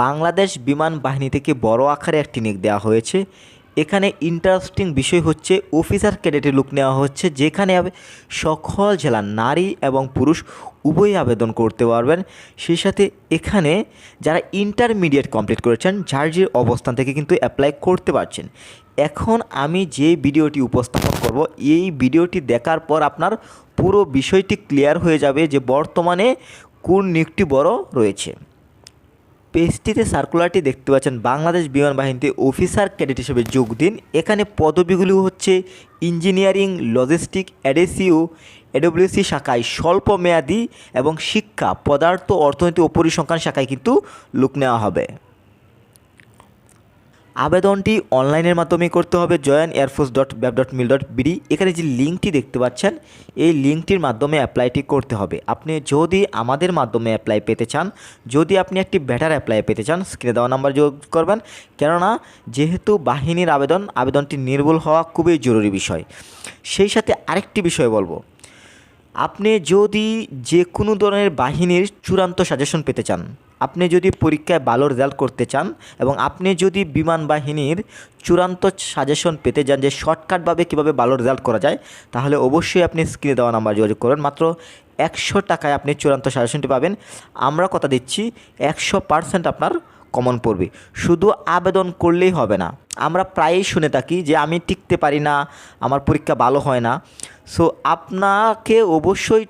বাংলাদেশ বিমান বাহিনী থেকে বড় আকারে একটি নিয়োগ দেওয়া হয়েছে। এখানে ইন্টারেস্টিং বিষয় হচ্ছে অফিসার ক্যাডেটে লুক নেওয়া হচ্ছে, যেখানে সকল জেলার নারী এবং পুরুষ উভয়ই আবেদন করতে পারবেন। সেই সাথে এখানে যারা ইন্টারমিডিয়েট কমপ্লিট করেছেন, যার যে অবস্থান থেকে কিন্তু অ্যাপ্লাই করতে পারছেন। এখন আমি যে ভিডিওটি উপস্থাপন করব, এই ভিডিওটি দেখার পর আপনার পুরো বিষয়টি ক্লিয়ার হয়ে যাবে যে বর্তমানে কোন নিয়োগটি বড় রয়েছে। পেজটিতে সার্কুলারটি দেখতে পাচ্ছেন। বাংলাদেশ বিমান বাহিনীতে অফিসার ক্যাডেট হিসেবে যোগ দিন। এখানে পদবিগুলি হচ্ছে ইঞ্জিনিয়ারিং লজিস্টিক অ্যাডেসিও এডব্লিউসি শাখায় স্বল্প মেয়াদি এবং শিক্ষা, পদার্থ, অর্থনীতি ও পরিসংখ্যান শাখায় কিন্তু লোক নেওয়া হবে। আবেদনটি অনলাইনের মাধ্যমে করতে হবে। Join air force dot baf dot mil dot BD. এখানে যে লিঙ্কটি দেখতে পাচ্ছেন, এই লিঙ্কটির মাধ্যমে অ্যাপ্লাইটি করতে হবে। আপনি যদি আমাদের মাধ্যমে অ্যাপ্লাই পেতে চান, যদি আপনি একটি ব্যাটার অ্যাপ্লাই পেতে চান, স্ক্রিনে দেওয়া নাম্বার যোগ করবেন। কেননা, যেহেতু বাহিনীর আবেদন, আবেদনটি নির্ভুল হওয়া খুবই জরুরি বিষয়। সেই সাথে আরেকটি বিষয় বলব। আপনি যদি যে কোনো ধরনের বাহিনীর চূড়ান্ত সাজেশন পেতে চান আপনি যদি পরীক্ষায় ভালো রেজাল্ট করতে চান এবং আপনি যদি বিমান বাহিনীর চূড়ান্ত সাজেশন পেতে চান যে শর্টকাটভাবে কীভাবে ভালো রেজাল্ট করা যায়, তাহলে অবশ্যই আপনি স্ক্রিনে দেওয়া নাম্বার যোগাযোগ করবেন মাত্র একশো টাকায় আপনি চূড়ান্ত সাজেশনটি পাবেন। আমরা কথা দিচ্ছি, একশো পার্সেন্ট আপনার কমন পড়বে। শুধু আবেদন করলেই হবে না। আমরা প্রায়ই শুনে থাকি যে আমি টিকতে পারি না, আমার পরীক্ষা ভালো হয় না। সো আপনাকে অবশ্যই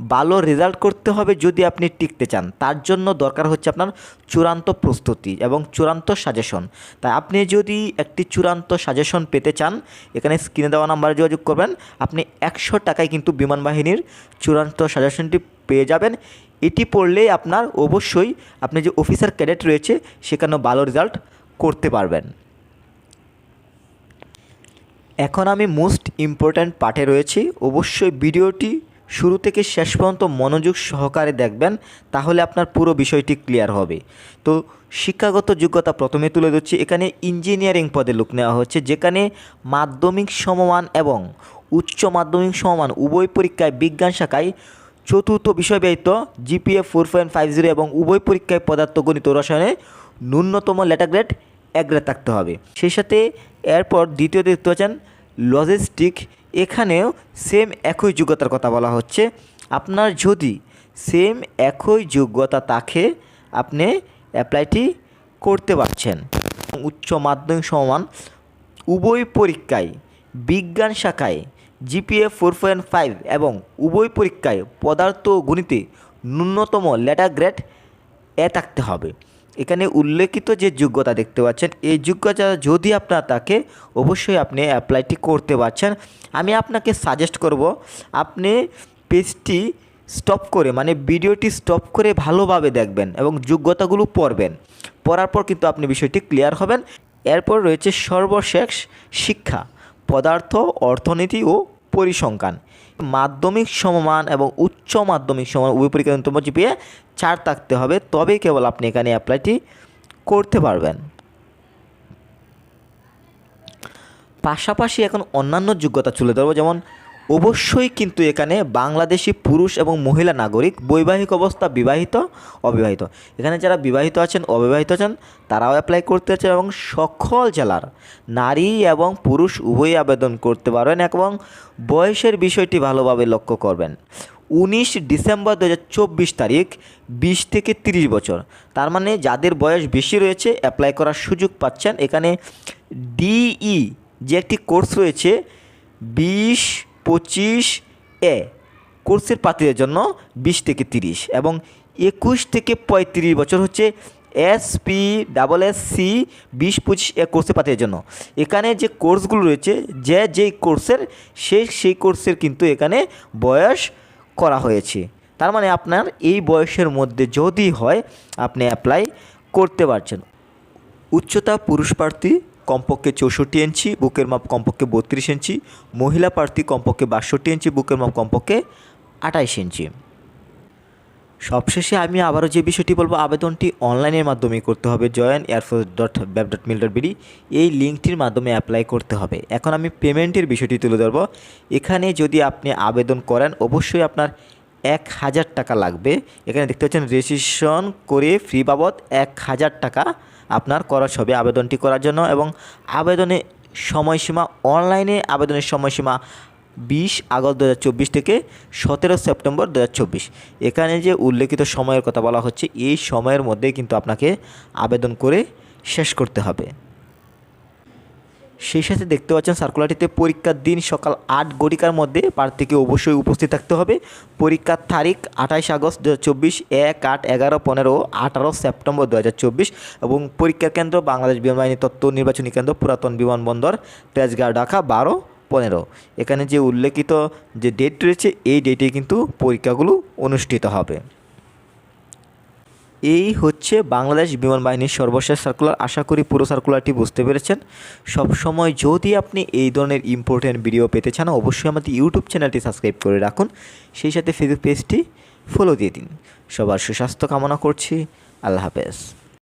ভালো রেজাল্ট করতে হবে যদি আপনি টিকতে চান। তার জন্য দরকার হচ্ছে আপনার চূড়ান্ত প্রস্তুতি এবং চূড়ান্ত সাজেশন তাই আপনি যদি একটি চূড়ান্ত সাজেশন পেতে চান, এখানে স্ক্রিনে দেওয়া নাম্বারে যোগাযোগ করবেন। আপনি একশো টাকায় কিন্তু বিমান বাহিনীর চূড়ান্ত সাজেশনটি পেয়ে যাবেন। এটি পড়লেই আপনার অবশ্যই আপনি যে অফিসার ক্যাডেট রয়েছে সেখানেও ভালো রেজাল্ট করতে পারবেন। এখন আমি মোস্ট ইম্পর্ট্যান্ট পার্টে রয়েছি। অবশ্যই ভিডিওটি শুরু থেকে শেষ পর্যন্ত মনোযোগ সহকারে দেখবেন, তাহলে আপনার পুরো বিষয়টি ক্লিয়ার হবে। তো শিক্ষাগত যোগ্যতা প্রথমে তুলে ধরছি, এখানে ইঞ্জিনিয়ারিং পদে লোক নেওয়া হচ্ছে, যেখানে মাধ্যমিক সমমান এবং উচ্চ মাধ্যমিক সমমান উভয় পরীক্ষায় বিজ্ঞান শাখায় চতুর্থ বিষয় ব্যয়িত GPA four point five zero এবং উভয় পরীক্ষায় পদার্থ, গণিত রসায়নে ন্যূনতম লেটার গ্রেড এক গ্রেড থাকতে হবে। সেই সাথে এরপর দ্বিতীয় দেখতে পাচ্ছেন লজিস্টিক এখানেও সেম একই যোগ্যতার কথা বলা হচ্ছে। আপনার যদি সেম একই যোগ্যতা থাকে, আপনি অ্যাপ্লাইটি করতে পারছেন। উচ্চ মাধ্যমিক সমান উভয় পরীক্ষায়, বিজ্ঞান শাখায় জিপিএ ফোর পয়েন্ট ফাইভ এবং উভয় পরীক্ষায় পদার্থ গণিতে ন্যূনতম লেটার গ্রেড এ থাকতে হবে। এখানে উল্লেখিত যে যোগ্যতা দেখতে পাচ্ছেন, এই যোগ্যতা যদি আপনার থাকে, অবশ্যই আপনি অ্যাপ্লাইটি করতে পারছেন। আমি আপনাকে সাজেস্ট করব, আপনি পেজটি স্টপ করে মানে ভিডিওটি স্টপ করে ভালোভাবে দেখবেন এবং যোগ্যতাগুলো পড়বেন। পড়ার পর কিন্তু আপনি বিষয়টি ক্লিয়ার হবেন। এরপর রয়েছে সর্বশেষ শিক্ষা, পদার্থ, অর্থনীতি ও পরিসংখ্যান মাধ্যমিক সমমান এবং উচ্চ মাধ্যমিক সমান উভয় পরীক্ষা ন্যূনতম জিপিএ চার থাকতে হবে তবেই কেবল আপনি এখানে অ্যাপ্লাইটি করতে পারবেন। পাশাপাশি এখন অন্যান্য যোগ্যতা চলে ধরবো, যেমন অবশ্যই কিন্তু এখানে বাংলাদেশি পুরুষ এবং মহিলা নাগরিক বৈবাহিক অবস্থা বিবাহিত, অবিবাহিত। এখানে যারা বিবাহিত আছেন, অবিবাহিত আছেন, তারাও অ্যাপ্লাই করতে চান এবং সকল জেলার নারী এবং পুরুষ উভয়ই আবেদন করতে পারবেন এবং বয়সের বিষয়টি ভালোভাবে লক্ষ্য করবেন। উনিশ ডিসেম্বর দু হাজার চব্বিশ তারিখ, বিশ থেকে তিরিশ বছর। তার মানে যাদের বয়স বেশি রয়েছে অ্যাপ্লাই করার সুযোগ পাচ্ছেন। এখানে ডিই যে একটি কোর্স রয়েছে, বিশ পঁচিশ এ, কোর্সের প্রার্থীদের জন্য বিশ থেকে তিরিশ এবং একুশ থেকে পঁয়ত্রিশ বছর হচ্ছে S P double S C বিশ পঁচিশ এ কোর্সের প্রার্থীদের জন্য। এখানে যে কোর্সগুলো রয়েছে, যে যেই কোর্সের সেই সেই কোর্সের কিন্তু এখানে বয়স করা হয়েছে। তার মানে আপনার এই বয়সের মধ্যে যদি হয়, আপনি অ্যাপ্লাই করতে পারছেন। উচ্চতা পুরুষ প্রার্থী কমপক্ষে চৌষট্টি ইঞ্চি, বুকের মাপ কমপক্ষে বত্রিশ ইঞ্চি, মহিলা প্রার্থী কমপক্ষে বাষট্টি ইঞ্চি, বুকের মাপ কমপক্ষে আঠাইশ ইঞ্চি। সবশেষে আমি আবারও যে বিষয়টি বলব, আবেদনটি অনলাইনের মাধ্যমে করতে হবে। Join air force dot baf dot mil dot BD এই লিঙ্কটির মাধ্যমে অ্যাপ্লাই করতে হবে। এখন আমি পেমেন্টের বিষয়টি তুলে ধরবো। এখানে যদি আপনি আবেদন করেন, অবশ্যই আপনার এক হাজার টাকা লাগবে। এখানে দেখতে পাচ্ছেন রেজিস্ট্রেশন করে ফ্রি বাবদ এক হাজার টাকা আপনার খরচ হবে আবেদনটি করার জন্য এবং আবেদনের সময়সীমা, অনলাইনে আবেদনের সময়সীমা বিশ আগস্ট দু হাজার চব্বিশ থেকে সতেরো সেপ্টেম্বর দু হাজার চব্বিশ। এখানে যে উল্লেখিত সময়ের কথা বলা হচ্ছে, এই সময়ের মধ্যে কিন্তু আপনাকে আবেদন করে শেষ করতে হবে। সেই সাথে দেখতে পাচ্ছেন সার্কুলারটিতে পরীক্ষার দিন সকাল আট ঘটিকার মধ্যে প্রার্থীকে অবশ্যই উপস্থিত থাকতে হবে। পরীক্ষার তারিখ আঠাইশ আগস্ট দু চব্বিশ, এক আট এগারো পনেরো আঠারো সেপ্টেম্বর দু হাজার চব্বিশ এবং পরীক্ষা কেন্দ্র বাংলাদেশ বিমান বাহিনী তত্ত্ব নির্বাচনী কেন্দ্র পুরাতন বিমানবন্দর তেজগাঁও, ঢাকা বারো পনেরো। এখানে যে উল্লেখিত যে ডেট রয়েছে, এই ডেটে কিন্তু পরীক্ষাগুলো অনুষ্ঠিত হবে। এই হচ্ছে বাংলাদেশ বিমান বাহিনীর সর্বশেষ সার্কুলার আশা করি পুরো সার্কুলারটি বুঝতে পেরেছেন। সবসময় যদি আপনি এই ধরনের ইম্পর্টেন্ট ভিডিও পেতে চান, অবশ্যই আমাদের ইউটিউব চ্যানেলটি সাবস্ক্রাইব করে রাখুন। সেই সাথে ফেসবুক পেজটি ফলো দিয়ে দিন। সবার সুস্বাস্থ্য কামনা করছি। আল্লাহ হাফেজ।